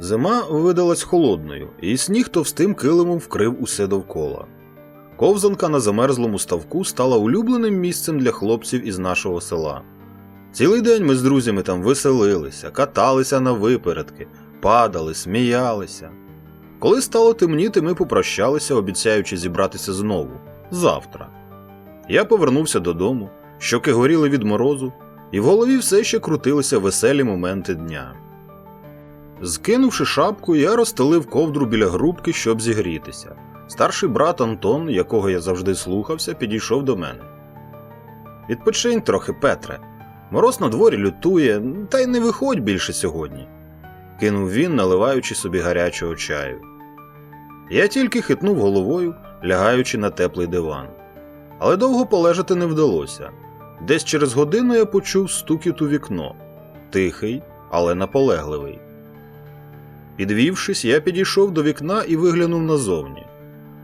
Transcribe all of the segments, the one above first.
Зима видалась холодною, і сніг товстим килимом вкрив усе довкола. Ковзанка на замерзлому ставку стала улюбленим місцем для хлопців із нашого села. Цілий день ми з друзями там веселилися, каталися на випередки, падали, сміялися. Коли стало темніти, ми попрощалися, обіцяючи зібратися знову завтра. Я повернувся додому, щоки горіли від морозу, і в голові все ще крутилися веселі моменти дня. Скинувши шапку, я розстелив ковдру біля грубки, щоб зігрітися. Старший брат Антон, якого я завжди слухався, підійшов до мене. Відпочинь трохи, Петре. Мороз на дворі лютує, та й не виходь більше сьогодні, кинув він, наливаючи собі гарячого чаю. Я тільки хитнув головою, лягаючи на теплий диван. Але довго полежати не вдалося. Десь через годину я почув стукіт у вікно тихий, але наполегливий. Підвівшись, я підійшов до вікна і виглянув назовні.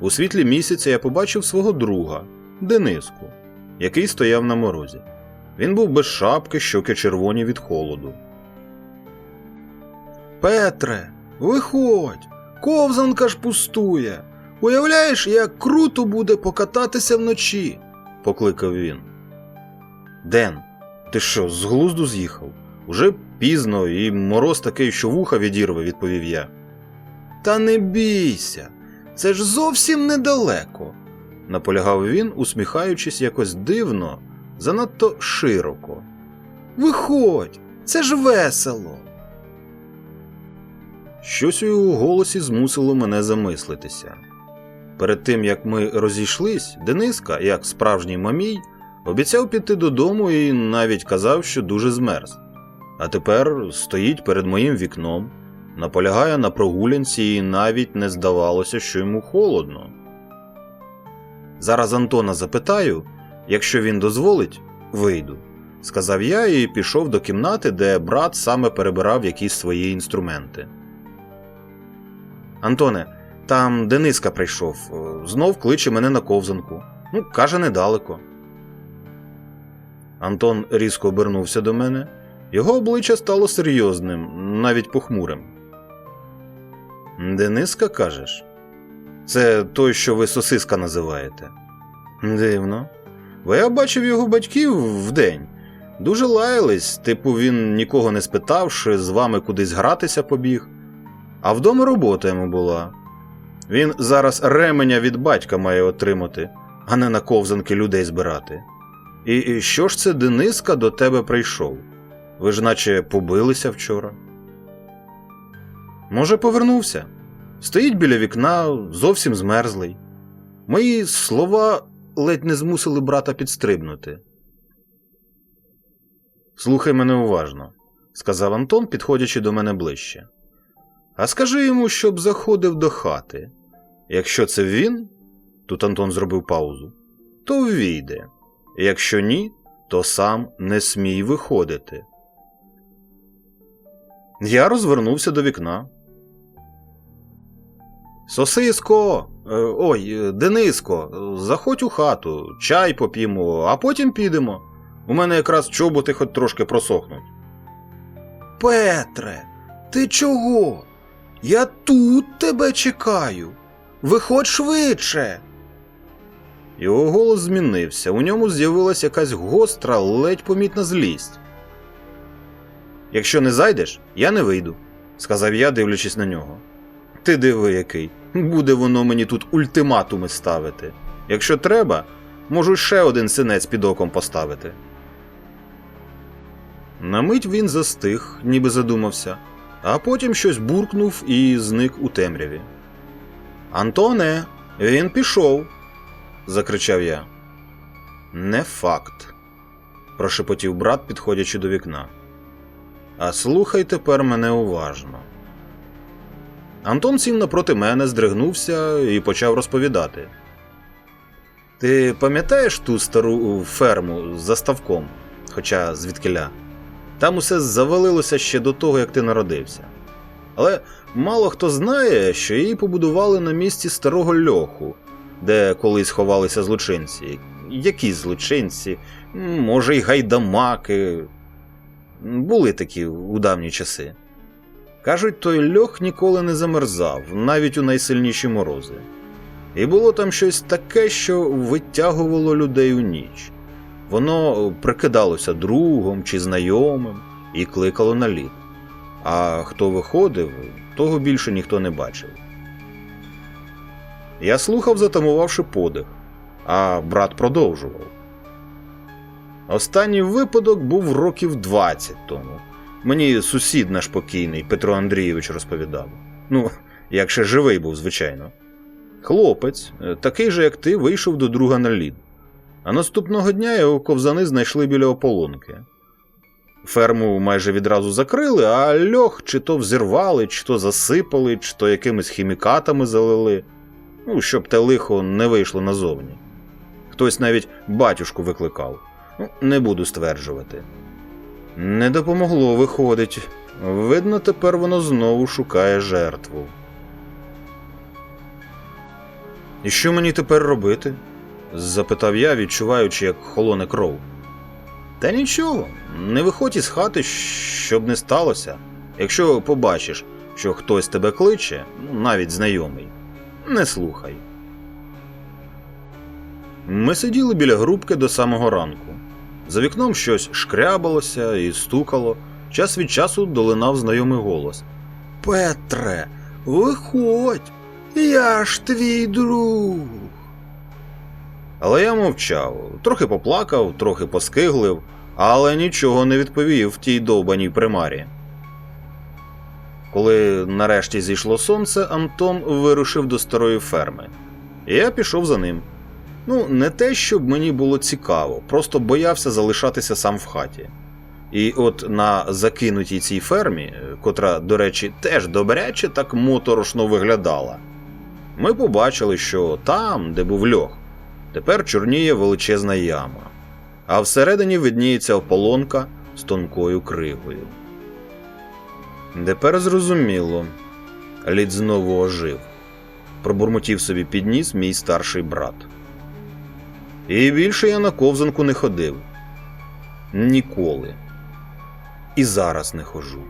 У світлі місяця я побачив свого друга, Дениску, який стояв на морозі. Він був без шапки, щоки червоні від холоду. Петре, виходь, ковзанка ж пустує. Уявляєш, як круто буде покататися вночі, покликав він. Ден, ти що, з глузду з'їхав? Уже пізно, і мороз такий, що вуха відірве, відповів я. Та не бійся, це ж зовсім недалеко, наполягав він, усміхаючись якось дивно, занадто широко. Виходь, це ж весело. Щось у його голосі змусило мене замислитися. Перед тим як ми розійшлись, Дениска, як справжній мамій, обіцяв піти додому і навіть казав, що дуже змерз. А тепер стоїть перед моїм вікном, наполягає на прогулянці і навіть не здавалося, що йому холодно. Зараз Антона запитаю, якщо він дозволить, вийду, сказав я і пішов до кімнати, де брат саме перебирав якісь свої інструменти. Антоне, там Дениска прийшов, е, знов кличе мене на ковзанку. Ну, каже, недалеко. Антон різко обернувся до мене. Його обличчя стало серйозним, навіть похмурим. Дениска, кажеш? Це той, що ви сосиска називаєте. Дивно. Бо я бачив його батьків вдень. Дуже лаялись, типу, він нікого не спитавши, з вами кудись гратися побіг. А вдома робота йому була. Він зараз ременя від батька має отримати, а не на ковзанки людей збирати. І, і що ж це Дениска до тебе прийшов? Ви ж наче побилися вчора. Може, повернувся? Стоїть біля вікна, зовсім змерзлий. Мої слова ледь не змусили брата підстрибнути. Слухай мене уважно, сказав Антон, підходячи до мене ближче. А скажи йому, щоб заходив до хати. Якщо це він, тут Антон зробив паузу, то ввійде. Якщо ні, то сам не смій виходити. Я розвернувся до вікна. Сосиско, е, ой, е, Дениско, е, заходь у хату, чай поп'ємо, а потім підемо. У мене якраз чоботи хоч трошки просохнуть. Петре, ти чого? Я тут тебе чекаю. Виходь швидше. Його голос змінився. У ньому з'явилася якась гостра, ледь помітна злість. Якщо не зайдеш, я не вийду, сказав я, дивлячись на нього. Ти диви який. Буде воно мені тут ультиматуми ставити. Якщо треба, можу ще один синець під оком поставити. На мить він застиг, ніби задумався, а потім щось буркнув і зник у темряві. Антоне, він пішов. закричав я. Не факт, прошепотів брат, підходячи до вікна. А слухай тепер мене уважно. Антон сів напроти мене, здригнувся і почав розповідати. Ти пам'ятаєш ту стару ферму з заставком, хоча звідкиля? Там усе завалилося ще до того, як ти народився. Але мало хто знає, що її побудували на місці старого льоху, де колись ховалися злочинці. Які злочинці, може, й гайдамаки. Були такі у давні часи. Кажуть, той льох ніколи не замерзав, навіть у найсильніші морози. І було там щось таке, що витягувало людей у ніч. Воно прикидалося другом чи знайомим і кликало на лід. А хто виходив, того більше ніхто не бачив. Я слухав, затамувавши подих, а брат продовжував. Останній випадок був років 20 тому. Мені сусід наш покійний Петро Андрійович розповідав. Ну, як ще живий був, звичайно. Хлопець, е, такий же, як ти, вийшов до друга на лід. А наступного дня його ковзани знайшли біля ополонки. Ферму майже відразу закрили, а льох чи то взірвали, чи то засипали, чи то якимись хімікатами залили. Ну, щоб те лихо не вийшло назовні. Хтось навіть батюшку викликав. Не буду стверджувати. Не допомогло, виходить. Видно, тепер воно знову шукає жертву. І що мені тепер робити? запитав я, відчуваючи, як холоне кров. Та нічого, не виходь із хати, щоб не сталося. Якщо побачиш, що хтось тебе кличе, ну, навіть знайомий, не слухай. Ми сиділи біля грубки до самого ранку. За вікном щось шкрябалося і стукало. Час від часу долинав знайомий голос. Петре, виходь, я ж твій друг. Але я мовчав, трохи поплакав, трохи поскиглив, але нічого не відповів в тій довбаній примарі. Коли нарешті зійшло сонце, Антон вирушив до старої ферми. Я пішов за ним. Ну, не те, щоб мені було цікаво, просто боявся залишатися сам в хаті. І от на закинутій цій фермі, котра, до речі, теж добряче так моторошно виглядала, ми побачили, що там, де був льох, тепер чорніє величезна яма, а всередині видніється ополонка з тонкою кригою. Тепер зрозуміло, лід знову ожив, пробурмотів собі підніс мій старший брат. І більше я на ковзанку не ходив. Ніколи. І зараз не хожу.